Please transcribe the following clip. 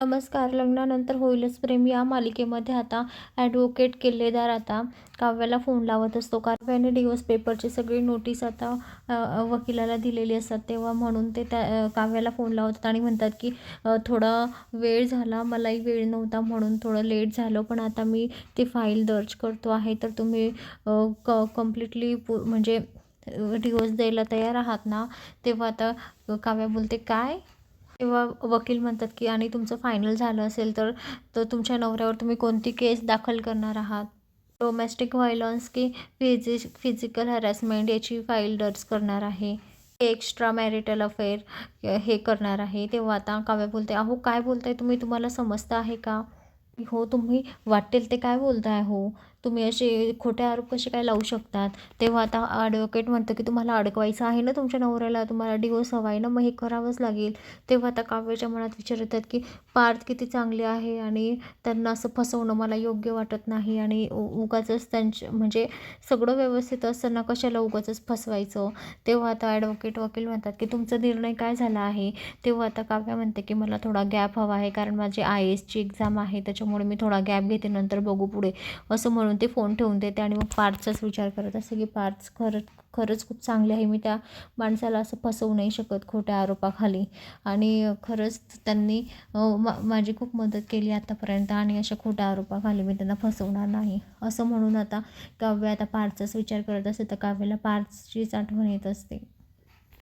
नमस्कार लग्नानंतर होईलच प्रेम. या मालिकेमध्ये आता ॲडव्होकेट किल्लेदार आता काव्याला फोन लावत असतो. काव्याने डिवोर्स पेपरची सगळी नोटीस आता वकिलाला दिलेली असतात. तेव्हा म्हणून ते त्या काव्याला फोन लावतात आणि म्हणतात की थोडा वेळ झाला. मलाही वेळ नव्हता म्हणून थोडं लेट झालं. पण आता मी ती फाईल दर्ज करतो आहे. तर तुम्ही क कम्प्लिटली पू म्हणजे डिवोर्स द्यायला तयार आहात ना? तेव्हा आता काव्या बोलते काय? तेव्हा वकील म्हणतात की आणि तुमचं फायनल झालं असेल तर तर तुमच्या नवऱ्यावर तुम्ही कोणती केस दाखल करणार आहात? डोमेस्टिक व्हायलन्स की फिजि फिजिकल हॅरॅसमेंट याची फाईल दर्ज करणार आहे. एक्स्ट्रा मॅरिटल अफेअर हे करणार आहे. तेव्हा आता काव्या बोलते अहो काय बोलताय तुम्ही? तुम्हाला समजता आहे का? हो तुम्ही वाटेल ते काय बोलताय? हो. तुम्ही असे खोटे आरोप कसे काय लावू शकतात? तेव्हा आता ॲडव्होकेट म्हणतं की तुम्हाला अडकवायचं आहे ना तुमच्या नवऱ्याला तुम्हाला डिवोर्स हवा आहे ना मग हे करावंच लागेल. तेव्हा आता काव्याच्या मनात विचार येतात की पार्थ किती चांगले आहे आणि त्यांना असं फसवणं मला योग्य वाटत नाही आणि उ त्यांचे त्यांच्या म्हणजे सगळं व्यवस्थित असताना कशाला उगाचंच फसवायचं? तेव्हा आता ॲडव्होकेट वकील म्हणतात की तुमचा निर्णय काय झाला आहे? तेव्हा आता काव्या म्हणते की मला थोडा गॅप हवा आहे कारण माझी आय एसची एक्झाम आहे त्याच्यामुळे मी थोडा गॅप घेते नंतर बघू पुढे. असं म्हणून म्हणून ते फोन ठेवून देते आणि मग पार्थचाच विचार करत असते की पार्थ खरंच खरंच खूप चांगले आहे मी त्या माणसाला असं फसवू नाही शकत खोट्या आरोपाखाली. आणि खरंच त्यांनी मा माझी खूप मदत केली आतापर्यंत आणि अशा खोट्या आरोपाखाली मी त्यांना फसवणार नाही. असं म्हणून आता काव्य आता पार्थचाच विचार करत असते तर काव्याला पार्थचीच आठवण येत असते.